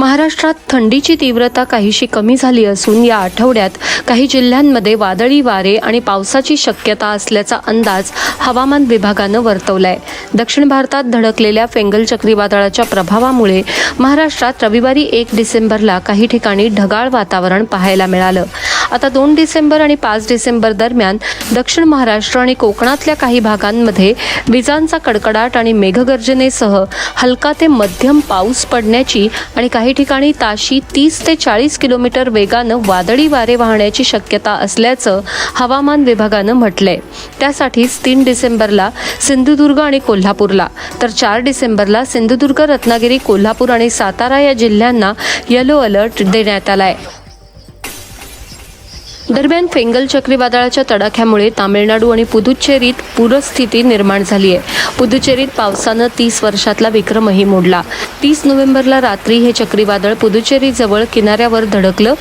महाराष्ट्रात थंडीची तीव्रता काहीशी कमी झाली असून या आठवड्यात काही जिल्ह्यांमध्ये वादळी वारे आणि पावसाची शक्यता असल्याचा अंदाज हवामान विभागानं वर्तवलाय. दक्षिण भारतात धडकलेल्या फेंगल चक्रीवादळाच्या प्रभावामुळे महाराष्ट्रात रविवारी एक डिसेंबरला काही ठिकाणी ढगाळ वातावरण पाहायला मिळालं. आता दोन डिसेंबर आणि पाच डिसेंबर दरम्यान दक्षिण महाराष्ट्र आणि कोकणातल्या काही भागांमध्ये विजांचा कडकडाट आणि मेघगर्जनेसह हलका ते मध्यम पाऊस पडण्याची आणि काही ठिकाणी ताशी तीस ते चाळीस किलोमीटर वेगानं वादळी वारे वाहण्याची शक्यता असल्याचं हवामान विभागानं म्हटलंय. त्यासाठीच तीन डिसेंबरला सिंधुदुर्ग आणि कोल्हापूरला तर चार डिसेंबरला सिंधुदुर्ग रत्नागिरी कोल्हापूर आणि सातारा या जिल्ह्यांना येलो अलर्ट देण्यात आलाय. दरम्यान फेंगल चक्रीवादळाच्या तडाख्यामुळे तामिळनाडू आणि पुदुच्चेरीत पूरस्थिती निर्माण झाली आहे पुदुच्चेरीत पावसानं तीस वर्षातला विक्रमही मोडला. तीस नोव्हेंबरला रात्री हे चक्रीवादळ पुदुच्चेरीजवळ किनाऱ्यावर धडकलं.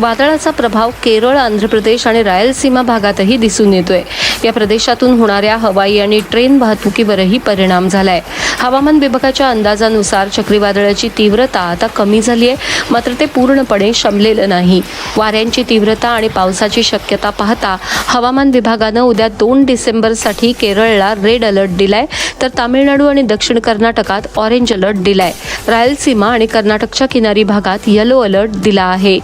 वादळाचा प्रभाव केरळ आंध्र प्रदेश आणि रायलसीमा भागातही दिसून येतोय. या प्रदेशातून होणाऱ्या हवाई आणि ट्रेन वाहतुकीवरही परिणाम झालाय. हवामान विभागाच्या अंदाजानुसार चक्रीवादळाची तीव्रता आता कमी झाली आहे मात्र ते पूर्णपणे शमलेलं नाही. वाऱ्यांची तीव्रता आणि पावसाची शक्यता पाहता हवामान विभागानं उद्या दोन डिसेंबरसाठी केरळला रेड अलर्ट दिलाय तर तामिळनाडू आणि दक्षिण कर्नाटकात ऑरेंज अलर्ट दिलाय. रायलसीमा आणि कर्नाटकच्या किनारी भागात येलो अलर्ट दिला आहे.